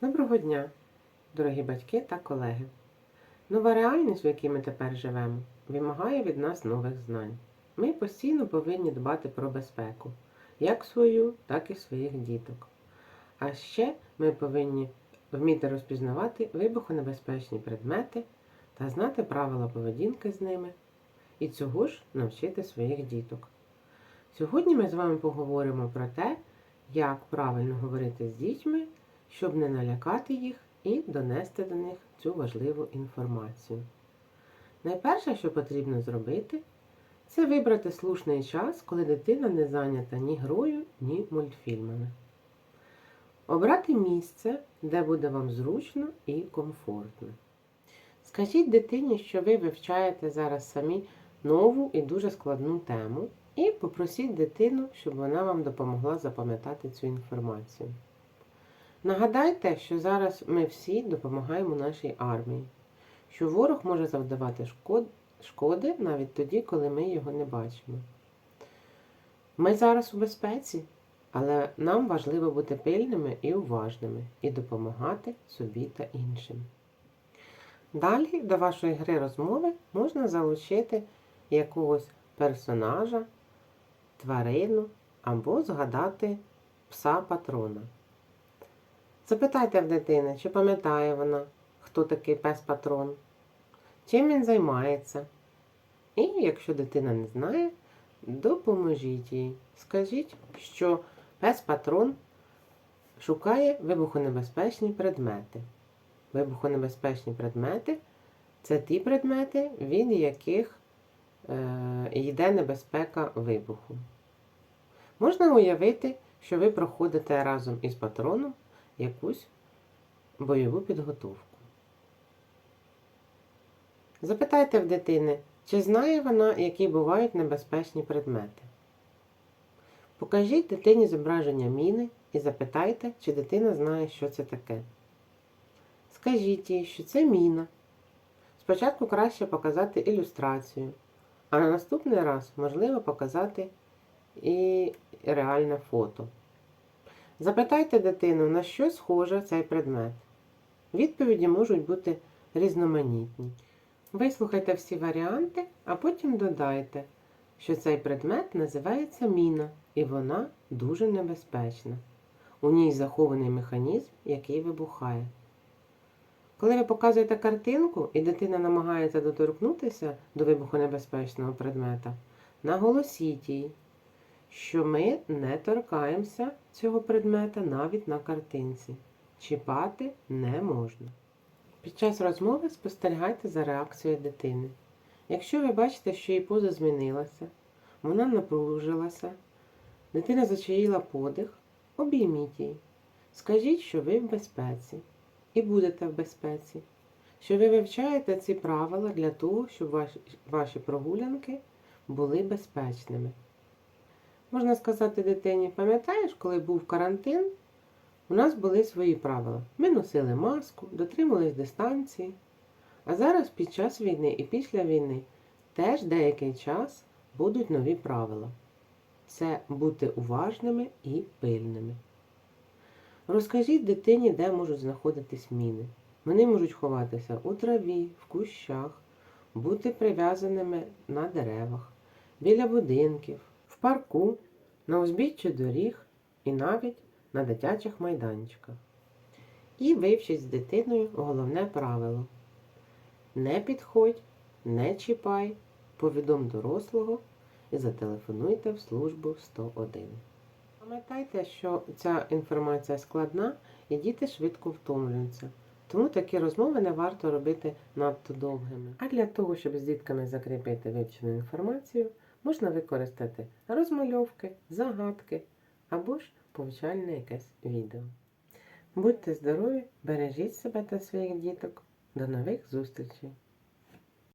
Доброго дня, дорогі батьки та колеги. Нова реальність, в якій ми тепер живемо, вимагає від нас нових знань. Ми постійно повинні дбати про безпеку, як свою, так і своїх діток. А ще ми повинні вміти розпізнавати вибухонебезпечні предмети та знати правила поведінки з ними, і цього ж навчити своїх діток. Сьогодні ми з вами поговоримо про те, як правильно говорити з дітьми щоб не налякати їх і донести до них цю важливу інформацію. Найперше, що потрібно зробити, це вибрати слушний час, коли дитина не зайнята ні грою, ні мультфільмами. Обрати місце, де буде вам зручно і комфортно. Скажіть дитині, що ви вивчаєте зараз самі нову і дуже складну тему, і попросіть дитину, щоб вона вам допомогла запам'ятати цю інформацію. Нагадайте, що зараз ми всі допомагаємо нашій армії, що ворог може завдавати шкоди навіть тоді, коли ми його не бачимо. Ми зараз у безпеці, але нам важливо бути пильними і уважними і допомагати собі та іншим. Далі до вашої гри розмови можна залучити якогось персонажа, тварину або згадати пса патрона. Запитайте в дитини, чи пам'ятає вона, хто такий пес-патрон, чим він займається. І якщо дитина не знає, допоможіть їй. Скажіть, що пес-патрон шукає вибухонебезпечні предмети. Вибухонебезпечні предмети це ті предмети, від яких е, йде небезпека вибуху. Можна уявити, що ви проходите разом із патроном якусь бойову підготовку. Запитайте в дитини, чи знає вона, які бувають небезпечні предмети. Покажіть дитині зображення міни і запитайте, чи дитина знає, що це таке. Скажіть їй, що це міна. Спочатку краще показати ілюстрацію, а на наступний раз можливо показати і реальне фото. Запитайте дитину, на що схоже цей предмет. Відповіді можуть бути різноманітні. Вислухайте всі варіанти, а потім додайте, що цей предмет називається міна, і вона дуже небезпечна. У ній захований механізм, який вибухає. Коли ви показуєте картинку і дитина намагається доторкнутися до вибухонебезпечного предмета, наголосіть їй, що ми не торкаємося цього предмета навіть на картинці. Чіпати не можна. Під час розмови спостерігайте за реакцією дитини. Якщо ви бачите, що її поза змінилася, вона напружилася, дитина зачаїла подих, обійміть її. Скажіть, що ви в безпеці і будете в безпеці, що ви вивчаєте ці правила для того, щоб ваші, прогулянки були безпечними. Можна сказати дитині, пам'ятаєш, коли був карантин, у нас були свої правила. Ми носили маску, дотримувались дистанції. А зараз під час війни і після війни теж деякий час будуть нові правила. Це бути уважними і пильними. Розкажіть дитині, де можуть знаходитись міни. Вони можуть ховатися у траві, в кущах, бути прив'язаними на деревах, біля будинків в парку, на узбіччі доріг і навіть на дитячих майданчиках. І вивчіть з дитиною головне правило. Не підходь, не чіпай, повідом дорослого і зателефонуйте в службу 101. Пам'ятайте, що ця інформація складна і діти швидко втомлюються. Тому такі розмови не варто робити надто довгими. А для того, щоб з дітками закріпити вивчену інформацію, можна використати розмальовки, загадки або ж повчальне якесь відео. Будьте здорові, бережіть себе та своїх діток. До нових зустрічей!